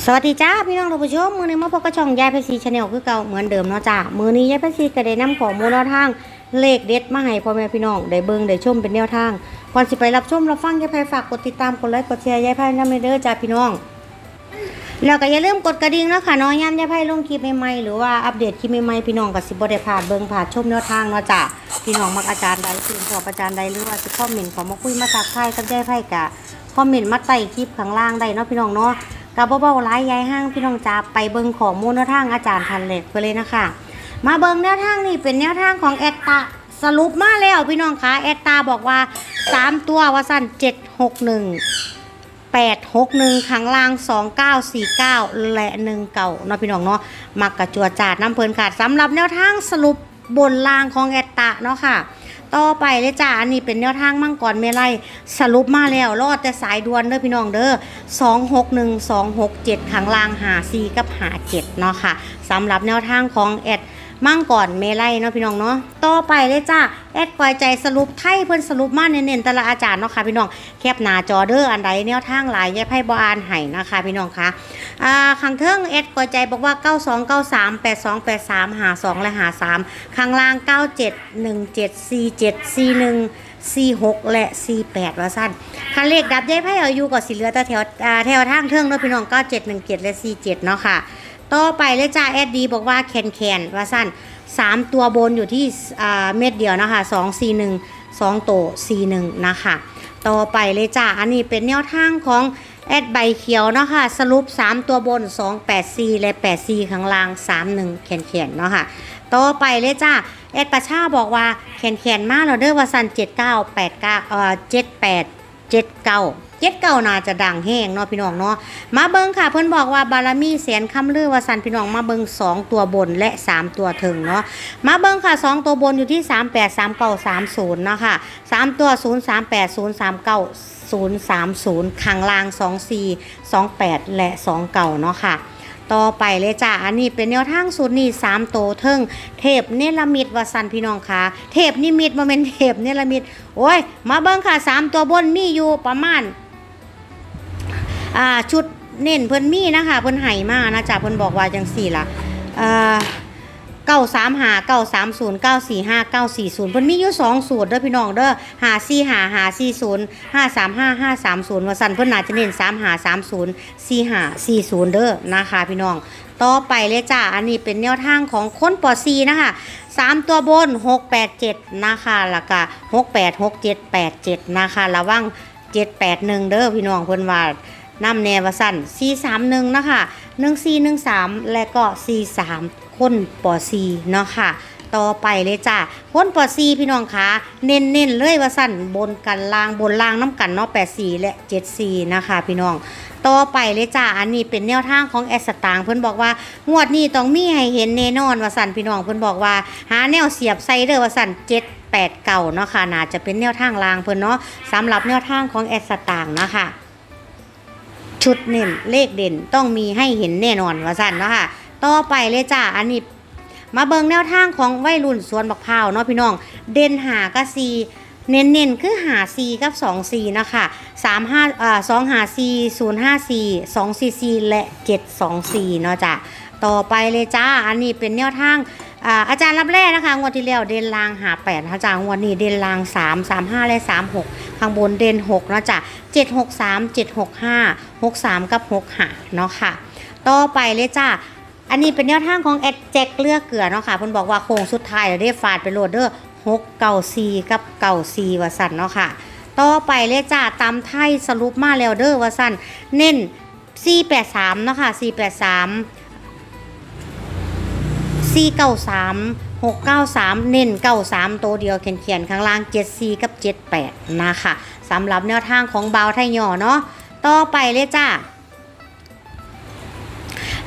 สวัสดีจ้าพี่น้องท่านผู้ชมมือนี้มาพบกับช่องยายเพชรซีชาแนลคือเก่าเหมือนเดิมเนาะจ้ามือนี้ยายเพชรซีก็ได้นำข้อมูลทางเลขเด็ดมาให้พ่อแม่พี่น้องได้เบิ่งได้ชมเป็นแนวทางก่อนสิไปรับชมรับฟังยายไพฝากกดติดตามกดไลค์กดแชร์ยายไพน้ำเด้อจ้าพี่น้องแล้วก็อย่าลืมกดกระดิ่งนะคะเนาะยามยายไพ่ลงคลิปใหม่ๆหรือว่าอัปเดตคลิปใหม่ๆพี่น้องก็สิบ่ได้พลาดเบิ่งพลาดชมแนวทางเนาะจ้าพี่น้องมักอาจารย์ใดชื่นชอบอาจารย์ใดหรือว่าสิคอมเมนต์ขอมาคุยมาทักทายกับยายไพ่กะคอมเมนต์มาใต้คลิปข้างล่างได้เนาะพี่น้องเนาะ กับเบาๆร้ายยายห้างพี่น้องจ๋าไปเบิ่งข้อมูลแนวทางอาจารย์ทันเล็กไปเลยนะคะ มาเบิ่งแนวทางนี่เป็นแนวทางของแอดตาสรุปมาแล้วพี่น้องคะแอดตาบอกว่า 3 ตัวว่าสั้น761 861ข้างล่าง 2949 และ 1 เก่าเนาะพี่น้องเนาะมักกระจัวจาดน้ำเพลินขาดสำหรับแนวทางสรุปบนล่างของแอดตาเนาะค่ะ ต่อไปเลยจ้าอันนี้เป็นแนวทางมั่งก่อนเมลัยสรุปมาแล้วรอดแต่สายด่วนเด้อพี่น้องเด้อ261 267ข้างล่างหา4กับหา7เนาะค่ะสำหรับแนวทางของแอด มั่งก่อนเมลัยเนาะพี่น้องเนาะต่อไปเลยจ้าแอดกอยใจสรุปไทยเพิ่นสรุปมาเน้นๆแต่ละอาจารย์เนาะค่ะพี่น้องแคปหนาจอเด้ออันใดแนวทางหลายแยกให้บ่อ่านให้นะคะพี่น้องคะอ่าข้างเทิงแอดกอยใจบอกว่า 9293 8283หา2และหา3ข้างล่าง 9717 47 41 46 และ 48 ว่าสั้นคันเลขดับย้ายไพ่อายุก็สิเหลือแต่แถวแถวทางเทิงเนาะพี่น้อง 9717 และ 47 เนาะค่ะ ต่อไปเลยจ้าแอดดีบอกว่าแคนแคนว่าสั้น3ตัวบนอยู่ที่เม็ดเดียวนะคะ2 4 1 2โต4 1นะคะต่อไปเลยจ้าอันนี้เป็นแนวทางของแอดใบเขียวเนาะค่ะสรุป 3 ตัวบน 2 8 4 และ 8 4 ข้างล่าง 3 1แคนแคนเนาะค่ะต่อไปเลยจ้าแอดประชาบอกว่าแคนแคนมากเราเด้อว่าสัน79 89เอ่อ 78 79 79น่าจะดังแห้งเนาะพี่น้องเนาะมาเบิ้งค่ะเพื่อนบอกว่าบารมีแสนคำลือว่าสันพี่น้องมาเบิ้ง2ตัวบนและ3ตัวถึงเนาะมาเบิ้งค่ะ2ตัวบนอยู่ที่38 39 30เนาะค่ะ3ตัว038 039 030ข้างล่าง 24 28 และ 29 เนาะค่ะ ต่อไปเลยจ้าอันนี้เป็นแนวทางสูตรนี่สามโตเทิงเทพเนลมิดวสันพี่น้องค่ะเทพนิมิตมาเป็นเทพเนลมิดโอ้ยมาเบิ้งค่ะสามตัวบนมีอยู่ประมาณอ่าชุดเน้นเพิ่นมีนะคะเพิ่นไห่มานะจ้ะเพิ่นบอกว่าจังสี่ละอ่า เก้าสามหาเก้าสามศูนย์เก้าสี่ห้าเก้าสี่ศูนย์เพิ่นมีอยู่สองสูตรเด้อพี่น้องเด้อหาสี่หาหาสี่ศูนย์ห้าสามห้าห้าสามศูนย์ว่าสั่นเพิ่นน่าจะเน้นสามหาสามศูนย์สี่หาสี่ศูนย์เด้อนะคะพี่น้อง ต่อไปเลยจ้าอันนี้เป็นแนวทางของคนปอซีนะคะสามตัวบนหกแปดเจ็ดนะคะแล้วก็หกแปดหกเจ็ดแปดเจ็ดนะคะระวังเจ็ดแปดหนึ่งเด้อพี่น้องเพิ่นว่าน้ำแนวสั่น431 นะคะ 1413 และก็ 43 คนปอซีเนาะค่ะ ต่อไปเลยจ้าคนปอซีพี่น้องคะเน้นเน้นเลยว่าสั่นบนกันล่างบนล่างน้ำกันเนาะ84และ74นะคะ พี่น้องต่อไปเลยจ้าอันนี้เป็นแนวทางของแอสตางเพิ่อนบอกว่างวดนี้ต้องมีให้เห็นแน่นอนว่าสั่นพี่น้องเพิ่อนบอกว่า หาแนวเสียบไซเดอร์ว่าสั่น7 8เก่าเนาะค่ะน่าจะเป็นแนวทางลางเพิ่อนเนาะสำหรับแนวทางของแอสตางนะคะชุดเน้นเลขเด่นต้องมีให้เห็นแน่นอนว่าสั่นเนาะค่ะ ต่อไปเลยจ้าอันนี้มาเบิงแนวทางของวัยรุ่นสวนบักพร้าวเนาะพี่น้อง เด่นหากับซีเน้นเน้นๆคือหาซีกับสองซีนะคะสามห้าอ่าสองหาซีศูนย์ห้าซีสองซีซีและเจ็ดสองซีเนาะจ้ะต่อไปเลยจ้า อันนี้เป็นแนวทางอาอาจารย์รับแรกนะคะงวดที่แล้วเดนลางหาแปดนะจ้างวดนี้เดนลางสามสามห้าและสามหกข้างบนเดนหกเนาะจ้ะเจ็ดหกสามเจ็ดหกห้าหกสามกับหกหาเนาะค่ะ ต่อไปเลยจ้า อันนี้เป็นแนวทางของแอดแจ็คเลือกเกลือเนาะค่ะเพิ่นบอกว่าโค้งสุดท้ายแล้วได้ฟาดไปโหลดเด้อหกเก่าซีกับเก่าซีว่าสั่นเนาะค่ะ ต่อไปเลยจ้าตามไทยสรุปมาแล้วเด้อว่าสั่นเน้น 483 เนาะค่ะ 483 493 693 เน้น 93 ตัวเดียวเขียนๆ ข้างล่าง 74 กับ 78 นะคะสำหรับแนวทางของเบาไทยหย่อเนาะต่อไปเลยจ้า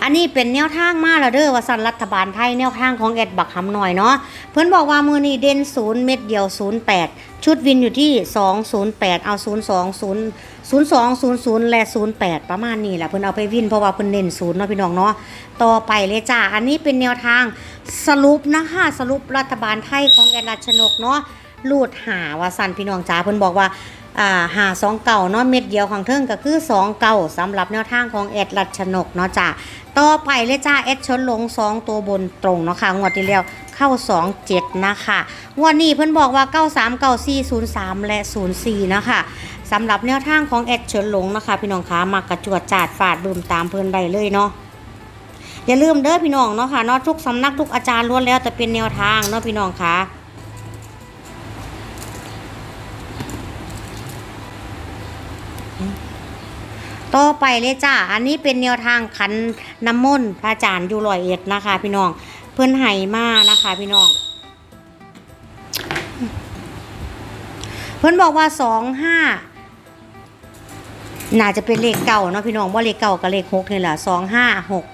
อันนี้เป็นแนวทางมาแล้วเด้อว่าสันรัฐบาลไทยแนวทางของแอดบักหำหน่อยเนาะเพิ่อนบอกว่ามือนี้เด่นศูนย์เม็ดเดียว08ชุดวินอยู่ที่208เอา02 0 02 00และ08ประมาณนี้แหละเพิ่อนเอาไปวินเพราะว่าเพิ่อนเน้นศูนย์เนาะพี่น้องเนาะต่อไปเลยจ้าอันนี้เป็นแนวทางสรุปนะคะสรุปรัฐบาลไทยของแอดรัชนกเนาะรูดหาว่าสันพี่น้องจ๋าเพิ่อนบอกว่า หาสองเก่าเนาะเม็ดเดียวของเทิงก็คือสองเก่าสำหรับแนวทางของแอดรัชนกเนาะจ้าต่อไปเลยจ้าแอดชนหลงสองตัวบนตรงเนาะค่ะงวดที่แล้วเข้า 27 นะคะงวดนี้เพิ่อนบอกว่า 93 94 03 และ 04 นะคะสำหรับแนวทางของแอดเฉินหลงนะคะ พี่น้องคะมากระจวดจาดฟาดบืมตามเพิ่อนได้เลยเนาะอย่าลืมเด้อพี่น้องเนาะค่ะเนาะทุกสำนักทุกอาจารย์ล้วนแล้วแต่เป็นแนวทางเนาะพี่น้องคะ ต่อไปเลยจ้า อันนี้เป็นแนวทางขันน้ำมนต์พระอาจารย์อยู่ลอยเอ็ดนะคะ พี่น้อง เพื่อนไห้มานะคะ พี่น้อง เพื่อนบอกว่าสองห้าน่าจะเป็นเลขเก่าเนาะพี่น้องว่าเลขเก่ากับเลขหกนี่แหละสองห้าหก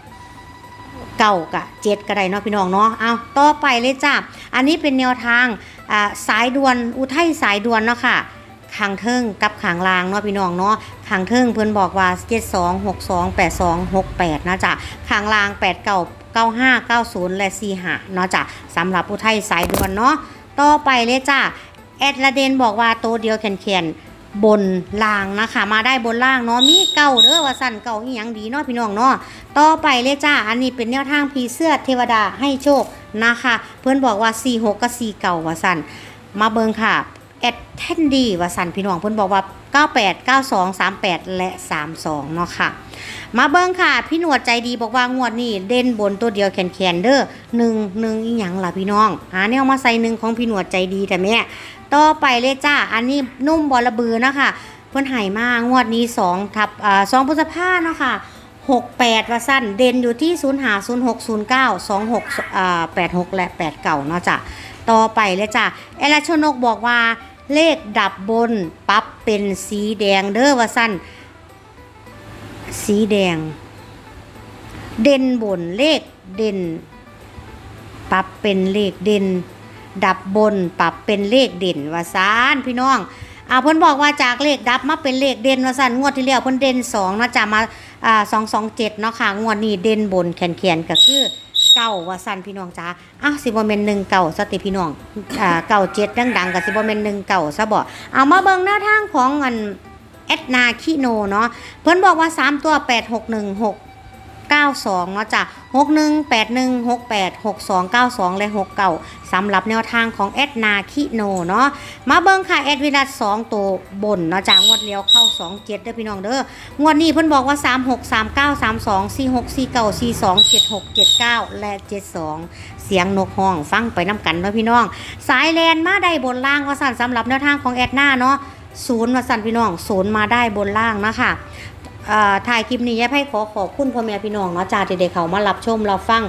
เก่ากะเจ็ดก็ได้เนาะพี่น้องเนาะเอาต่อไปเลยจ้าอันนี้เป็นแนวทางอ่าสายด่วนอุทัยสายด่วนเนาะค่ะ ขางเทิงกับขางลางเนาะพี่น้องเนาะขางเทิงเพิ่อนบอกว่า7 2 6 2 8 2 6 8นะจ้ะขางลาง8 9 9 5 9 0และ4 5เนาะจ้ะสำหรับอุทัยสายด่วนเนาะต่อไปเลยจ้าแอดละเดนบอกว่าตัวเดียวแขนๆบนล่างนะคะ มาได้บนล่างเนาะมีเก่าเด้อว่าสั่นเก่าอีหยังดีเนาะพี่น้องเนาะต่อไปเลยจ้าอันนี้เป็นแนวทางผีเสื้อเทวดาให้โชคนะคะ เพื่อนบอกว่า 4 6 กับ 4 เก่าว่าสั่นมาเบิงค่ะ แอดแทนดีว่าสันพี่น้องเพื่อนบอกว่า 98 92 38 และ 32 เนาะค่ะ มาเบิ้งค่ะ พี่หนวดใจดีบอกว่างวดนี้เด่นบนตัวเดียวแขนแขนๆเด้อหนึ่งหนึ่งอีหยังล่ะพี่น้องหาแนวมาใส่หนึ่งของพี่หนวดใจดีแต่แม่ต่อไปเลยจ้า อันนี้นุ่มบอระบือนะคะเพื่อนหายมากงวดนี้2ทับอ่า2พฤษภาเนาะค่ะ68 ว่าสั้นเด่นอยู่ที่ 0 5 0 6 0 9 2 6อ่า86 และ 8 เก่าเนาะจ้ะต่อไปเลยจ้ะเอลาชนกบอกว่า เลขดับบนปรับเป็นสีแดงเด้อว่าสั้นสีแดง เด่นบนเลขเด่น ปรับเป็นเลขเด่น ดับบนปรับเป็นเลขเด่นว่าซานพี่น้องอ่าเพิ่นบอกว่าจากเลขดับมาเป็นเลขเด่นว่าซั่นงวดที่แล้วเพิ่นเด่น2เนาะจ้ะมาอ่า227เนาะค่ะงวดนี้เด่นบนแขนๆก็คือ เก่าว่าสั้นพี่น้องจ้าอ้าวสิบโมเม่น1เก่าสติพี่น้องอ่าเก่าเจ็ดดังๆกับสิบโมเม่น1เก่าซะบ่เอามาเบิ่งหน้าทางของอันแอดนาคิโนเนาะเพิ่นบอกว่า 3 ตัว 8616 92 เนาะจ้ะ61 81 68 62 92 และ 69สำหรับแนวทางของแอดนาคิโนเนาะมาเบิ่งค่ะแอดวิรัต2ตัวบนเนาะจ้ะงวดเลี้ยวเข้า 27 เด้อพี่น้องเด้องวดนี้เพิ่นบอกว่า 36 39 32 46 49 42 76 79 และ 72 เสียงนกห้องฟังไปน้ำกันเนาะพี่น้อง สายแลนมาได้บนล่างว่าสั่นสำหรับแนวทางของแอดนาเนาะศูนย์ว่าสั่นพี่น้องศูนย์มาได้บนล่างนะคะเอ่อ ถ่ายคลิปนี้ยายไพ่ขอขอบคุณพ่อแม่พี่น้องเนาะจ้าที่ได้เขามารับชมเราฟัง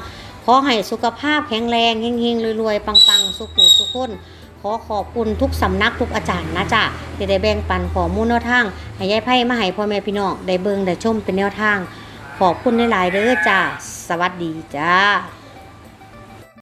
ขอให้สุขภาพแข็งแรงเฮงๆรวยๆปังๆ สุขุสุขคนขอขอบคุณทุกสำนักทุกอาจารย์นะจ้าที่ได้แบ่งปันข้อมูลแนวทางให้ยายไพ่มาให้พ่อแม่พี่น้องได้เบิ่งได้ชมเป็นแนวทาง ขอบคุณหลายๆเด้อจ้าสวัสดีจ้า